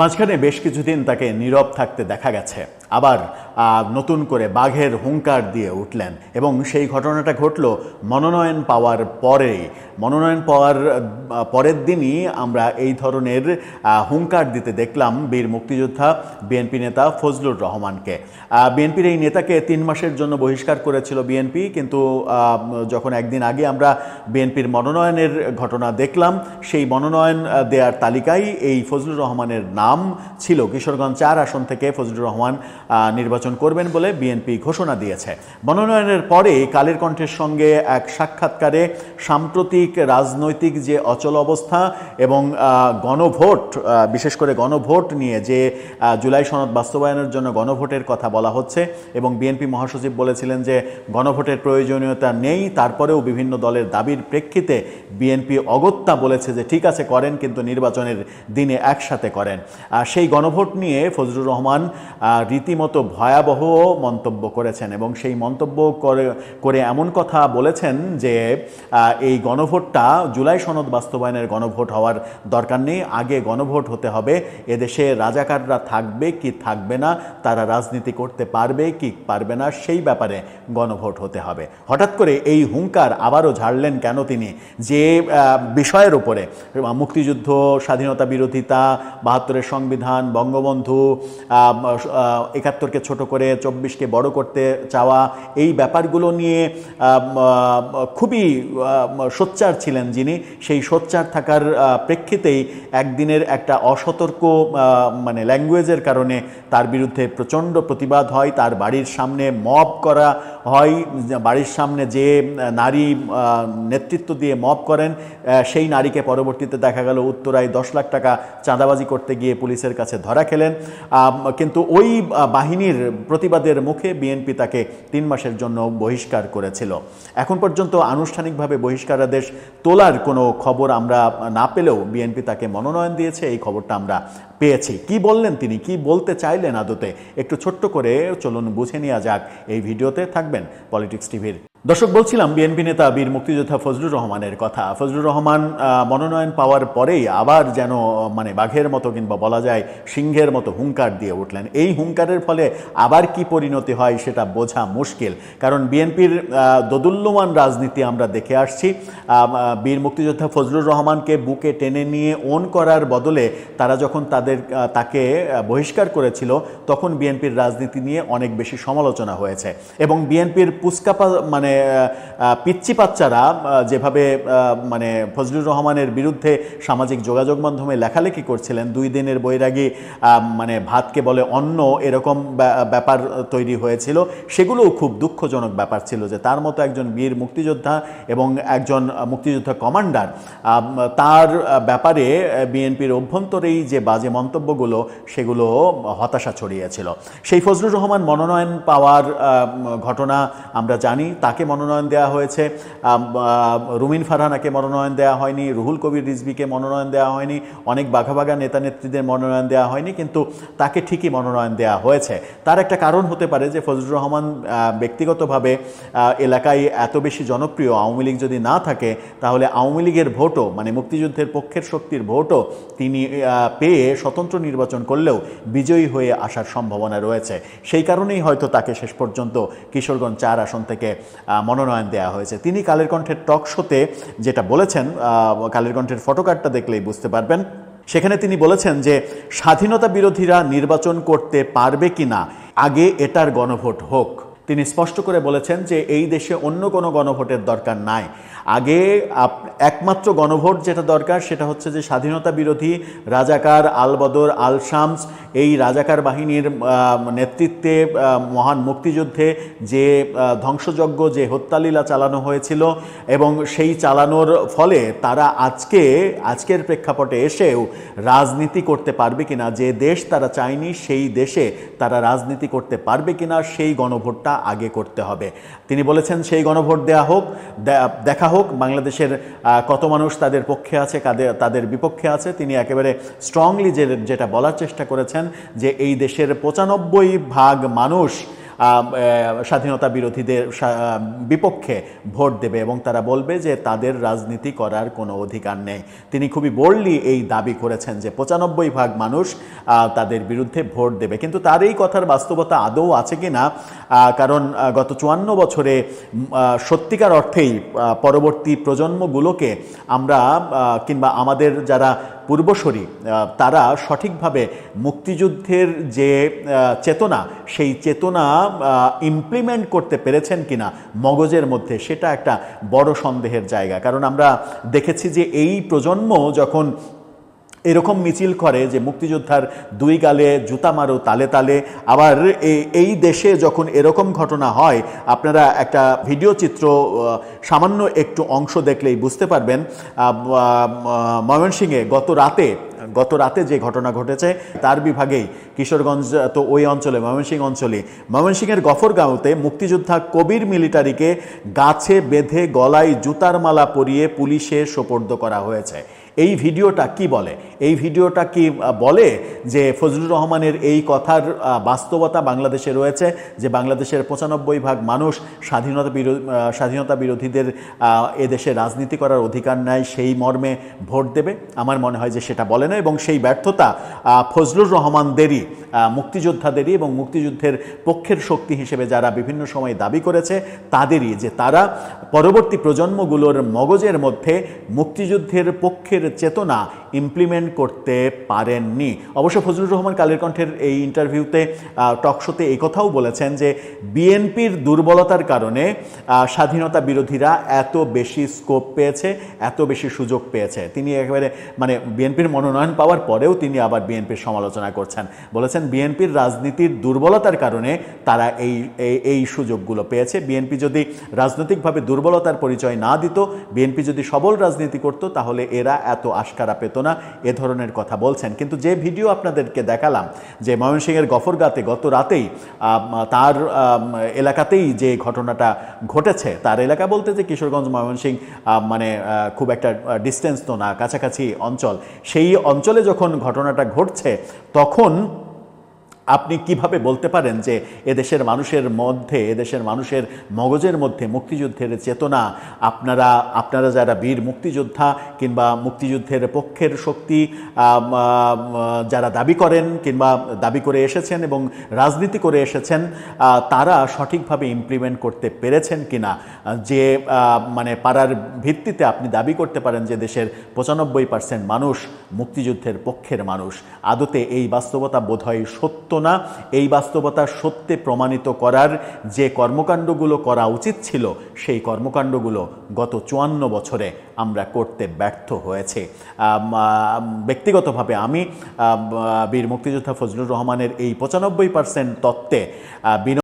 মাঝখানে বেশ কিছুদিন তাকে নীরব থাকতে দেখা গেছে। আবার নতুন করে বাঘের হুঙ্কার দিয়ে উঠলেন। এবং সেই ঘটনাটা ঘটল মনোনয়ন পাওয়ার পরেই। মনোনয়ন পাওয়ার পরের দিনই আমরা এই ধরনের হুঙ্কার দিতে দেখলাম বীর মুক্তিযোদ্ধা বিএনপি নেতা ফজলুর রহমানকে। বিএনপির এই নেতাকে তিন মাসের জন্য বহিষ্কার করেছিল বিএনপি কিন্তু যখন একদিন আগে আমরা বিএনপির মনোনয়নের ঘটনা দেখলাম সেই মনোনয়ন দেওয়ার তালিকায় এই ফজলুর রহমানের নাম ছিল। কিশোরগঞ্জ চার আসন থেকে ফজলুর রহমান আহ, নির্বাচন করবেন বলে বিএনপি ঘোষণা দিয়েছে। মনোনয়নের পরে কালের কণ্ঠের সঙ্গে এক সাক্ষাৎকারে সাম্প্রতিক রাজনৈতিক যে অচল অবস্থা এবং গণভোট বিশেষ করে গণভোট নিয়ে যে জুলাই সনদ বাস্তবায়নের জন্য গণভোটের কথা বলা হচ্ছে এবং বিএনপি মহাসচিব বলেছিলেন যে গণভোটের প্রয়োজনীয়তা নেই, তারপরেও বিভিন্ন দলের দাবির প্রেক্ষিতে বিএনপি অগত্যা বলেছে যে ঠিক আছে করেন কিন্তু নির্বাচনের দিনে একসাথে করেন। সেই গণভোট নিয়ে ফজলুর রহমান রীতিমতো রীতিমতো ভয়াবহ মন্তব্য করেছেন এবং সেই মন্তব্য করে করে এমন কথা বলেছেন যে এই গণভোটটা জুলাই সনদ বাস্তবায়নের গণভোট হওয়ার দরকার নেই, আগে গণভোট হতে হবে, এদেশে রাজাকাররা থাকবে কি থাকবে না, তারা রাজনীতি করতে পারবে কি পারবে না, সেই ব্যাপারে গণভোট হতে হবে। হঠাৎ করে এই হুঙ্কার আবারও ঝাড়লেন কেন তিনি? যে বিষয়ের উপরে মুক্তিযুদ্ধ, স্বাধীনতা বিরোধিতা, বাহাত্তরের সংবিধান, বঙ্গবন্ধু একাত্তরকে ছোট করে, চব্বিশকে বড় করতে চাওয়া, এই ব্যাপারগুলো নিয়ে খুবই সোচ্চার ছিলেন যিনি। সেই সোচ্চার থাকার প্রেক্ষিতেই একদিনের একটা অসতর্ক মানে ল্যাঙ্গুয়েজের কারণে তার বিরুদ্ধে প্রচণ্ড প্রতিবাদ হয়। তার বাড়ির সামনে মব করা হয়। বাড়ির সামনে যে নারী নেতৃত্ব দিয়ে মব করেন সেই নারীকে পরবর্তীতে দেখা গেল উত্তরায় দশ লাখ টাকা চাঁদাবাজি করতে গিয়ে পুলিশের কাছে ধরা খেলেন। কিন্তু ওই বাহিনীর প্রতিবাদের মুখে বিএনপি তাকে তিন মাসের জন্য বহিষ্কার করেছিল। এখন পর্যন্ত আনুষ্ঠানিকভাবে বহিষ্কারাদেশ তোলার কোনো খবর আমরা না পেলেও বিএনপি তাকে মনোনয়ন দিয়েছে, এই খবরটা আমরা পেয়েছি। কি বললেন তিনি? কি বলতে চাইলেন আদতে? একটু ছোট্ট করে চলুন বুঝে নেওয়া যাক। এই ভিডিওতে থাকবেন পলিটিক্স টিভির দর্শক, বলছিলাম বিএনপি নেতা বীর মুক্তিযোদ্ধা ফজলুর রহমানের কথা। ফজলুর রহমান মনোনয়ন পাওয়ার পরেই আবার যেন মানে বাঘের মতো কিংবা বলা যায় সিংহের মতো হুঙ্কার দিয়ে উঠলেন। এই হুঙ্কারের ফলে আবার কি পরিণতি হয় সেটা বোঝা মুশকিল। কারণ বিএনপির দোদুল্যমান রাজনীতি আমরা দেখে আসছি। বীর মুক্তিযোদ্ধা ফজলুর রহমানকে বুকে টেনে নিয়ে ওন করার বদলে তারা যখন তাদের তাকে বহিষ্কার করেছিল, তখন বিএনপির রাজনীতি নিয়ে অনেক বেশি সমালোচনা হয়েছে। এবং বিএনপির পুস্কাপা মানে পিচ্চি বাচ্চারা যেভাবে মানে ফজলুর রহমানের বিরুদ্ধে সামাজিক যোগাযোগ মাধ্যমে লেখালেখি করছিলেন, দুই দিনের বৈরাগী মানে ভাতকে বলে অন্ন এরকম ব্যা- ব্যাপার তৈরি হয়েছিল, সেগুলোও খুব দুঃখজনক ব্যাপার ছিল যে তার মতো একজন বীর মুক্তিযোদ্ধা এবং একজন মুক্তিযোদ্ধা কমান্ডার তার ব্যাপারে বিএনপির অভ্যন্তরেই যে বাজে মন্তব্যগুলো, সেগুলো হতাশা ছড়িয়েছিল। সেই ফজলুর রহমান মনোনয়ন পাওয়ার ঘটনা আমরা জানি, তাকে মনোনয়ন দেওয়া হয়েছে রুমিন ফারহানাকে মনোনয়ন দেওয়া হয়নি, রুহুল কবির রিজভিকে মনোনয়ন দেওয়া হয়নি, অনেক বাঘা বাঘা নেতা নেত্রীদের মনোনয়ন দেওয়া হয়নি, কিন্তু তাকে ঠিকই মনোনয়ন দেওয়া হয়েছে। তার একটা কারণ হতে পারে যে ফজলুর রহমান ব্যক্তিগতভাবে এলাকায় এত বেশি জনপ্রিয়, আওয়ামী লীগ যদি না থাকে, তাহলে আওয়ামী লীগের ভোটও মানে মুক্তিযুদ্ধের পক্ষের শক্তির ভোটও তিনি পেয়ে স্বতন্ত্র নির্বাচন করলেও বিজয়ী হয়ে আসার সম্ভাবনা রয়েছে। সেই কারণেই হয়তো তাকে শেষ পর্যন্ত কিশোরগঞ্জ চার আসন থেকে মনোনয়ন দেওয়া হয়েছে। তিনি কালের কণ্ঠের টক শোতে যেটা বলেছেন কালের কণ্ঠের ফটোকার্ডটা দেখলেই বুঝতে পারবেন। সেখানে তিনি বলেছেন যে, স্বাধীনতা বিরোধীরা নির্বাচন করতে পারবে কি না আগে এটার গণভোট হোক। তিনি স্পষ্ট করে বলেছেন যে, এই দেশে অন্য কোনো গণভোটের দরকার নাই। আগে একমাত্র গণভোট যেটা দরকার সেটা হচ্ছে যে স্বাধীনতা বিরোধী রাজাকার আলবদর আল শামস এই রাজাকার বাহিনীর নেতৃত্বে মহান মুক্তিযুদ্ধে যে ধ্বংসযজ্ঞ, যে হত্যালীলা চালানো হয়েছিল এবং সেই চালানোর ফলে তারা আজকে, আজকের প্রেক্ষাপটে এসেও রাজনীতি করতে পারবে কিনা, যে দেশ তারা চায়নি সেই দেশে তারা রাজনীতি করতে পারবে কিনা সেই গণভোটটা আগে করতে হবে। তিনি বলেছেন, সেই গণভোট দেয়া হোক দেখা হোক বাংলাদেশের কত মানুষ তাদের পক্ষে আছে কাদের তাদের বিপক্ষে আছে, তিনি একেবারে স্ট্রংলি যে, যেটা বলার চেষ্টা করেছেন যে, এই দেশের পঁচানব্বই ভাগ মানুষ স্বাধীনতা বিরোধীদের বিপক্ষে ভোট দেবে এবং তারা বলবে যে তাদের রাজনীতি করার কোনো অধিকার নেই। তিনি খুবই বোল্ডলি এই দাবি করেছেন যে পঁচানব্বই ভাগ মানুষ তাদের বিরুদ্ধে ভোট দেবে। কিন্তু তার এই কথার বাস্তবতা আদৌ আছে কি না? কারণ গত চুয়ান্ন বছরে সত্যিকার অর্থেই পরবর্তী প্রজন্মগুলোকে আমরা কিংবা আমাদের যারা পূর্বসরী তারা সঠিকভাবে মুক্তিযুদ্ধের যে চেতনা, সেই চেতনা ইমপ্লিমেন্ট করতে পেরেছেন কিনা মগজের মধ্যে, সেটা একটা বড় সন্দেহের জায়গা। কারণ আমরা দেখেছি যে এই প্রজন্ম যখন এরকম মিছিল করে যে মুক্তিযোদ্ধার দুই গালে জুতা মারো, তালে তালে। আবার এই- দেশে যখন এরকম ঘটনা হয়, আপনারা একটা ভিডিও চিত্র সামান্য একটু অংশ দেখলেই বুঝতে পারবেন। ময়মনসিংহে গত রাতে গত রাতে যে ঘটনা ঘটেছে, তার বিভাগেই কিশোরগঞ্জ, তো ওই অঞ্চলে, ময়মনসিংহ অঞ্চলে ময়মনসিংহের গফরগাঁওতে মুক্তিযোদ্ধা কবির মিলিটারিকে গাছে বেঁধে গলায় জুতার মালা পরিয়ে পুলিশে সোপর্দ করা হয়েছে। এই ভিডিওটা কি বলে? এই ভিডিওটা কি বলে যে ফজলুর রহমানের এই কথার বাস্তবতা বাংলাদেশে রয়েছে, যে বাংলাদেশের পঁচানব্বই ভাগ মানুষ স্বাধীনতা বিরোধী স্বাধীনতা বিরোধীদের এদেশে রাজনীতি করার অধিকার নাই সেই মর্মে ভোট দেবে। আমার মনে হয় যে সেটা বলে না এবং সেই ব্যর্থতা ফজলুর রহমানদেরই মুক্তিযোদ্ধাদেরই এবং মুক্তিযুদ্ধের পক্ষের শক্তি হিসেবে যারা বিভিন্ন সময় দাবি করেছে, তাদেরই যে তারা পরবর্তী প্রজন্মগুলোর মগজের মধ্যে মুক্তিযুদ্ধের পক্ষের চেতনা ইমপ্লিমেন্ট করতে পারেননি। অবশ্য ফজলুর রহমান কালের কণ্ঠের এই ইন্টারভিউতে টকশোতে এই কথাও বলেছেন যে বিএনপির দুর্বলতার কারণে স্বাধীনতা বিরোধীরা এত বেশি স্কোপ পেয়েছে, এত বেশি সুযোগ পেয়েছে। তিনি একেবারে মানে বিএনপির মনোনয়ন পাওয়ার পরেও তিনি আবার বিএনপির সমালোচনা করছেন। বলেছেন বিএনপির রাজনীতির দুর্বলতার কারণে তারা এই, এই- সুযোগগুলো পেয়েছে। বিএনপি যদি রাজনৈতিকভাবে দুর্বলতার পরিচয় না দিত বিএনপি যদি সবল রাজনীতি করত, তাহলে এরা এত আশকারা পেত না, এ ধরনের কথা বলছেন। কিন্তু যে ভিডিও আপনাদেরকে দেখালাম, যে ময়মনসিংহের গফরগাতে গত রাতেই তার এলাকাতেই যে ঘটনাটা ঘটেছে, তার এলাকা বলতে যে কিশোরগঞ্জ, ময়মনসিংহ মানে খুব একটা ডিস্টেন্স তো না, কাছাকাছি অঞ্চল। সেই অঞ্চলে যখন ঘটনাটা ঘটছে, তখন আপনি কীভাবে বলতে পারেন যে এদেশের মানুষের মধ্যে, এদেশের মানুষের মগজের মধ্যে মুক্তিযুদ্ধের চেতনা, আপনারা আপনারা যারা বীর মুক্তিযোদ্ধা কিংবা মুক্তিযুদ্ধের পক্ষের শক্তি যারা দাবি করেন কিংবা দাবি করে এসেছেন এবং রাজনীতি করে এসেছেন তারা সঠিকভাবে ইমপ্লিমেন্ট করতে পেরেছেন কিনা? যে মানে পাড়ার ভিত্তিতে আপনি দাবি করতে পারেন যে দেশের পঁচানব্বই পার্সেন্ট মানুষ মুক্তিযুদ্ধের পক্ষের মানুষ। আদতে এই বাস্তবতা বোধহয় সত্য না এই বাস্তবতা সত্যে প্রমাণিত করার যে কর্মকাণ্ডগুলো করা উচিত ছিল, সেই কর্মকাণ্ডগুলো গত চুয়ান্ন বছরে আমরা করতে ব্যর্থ হয়েছে। ব্যক্তিগতভাবে আমি বীর মুক্তিযোদ্ধা ফজলুর রহমানের এই পঁচানব্বই পার্সেন্ট তত্ত্বে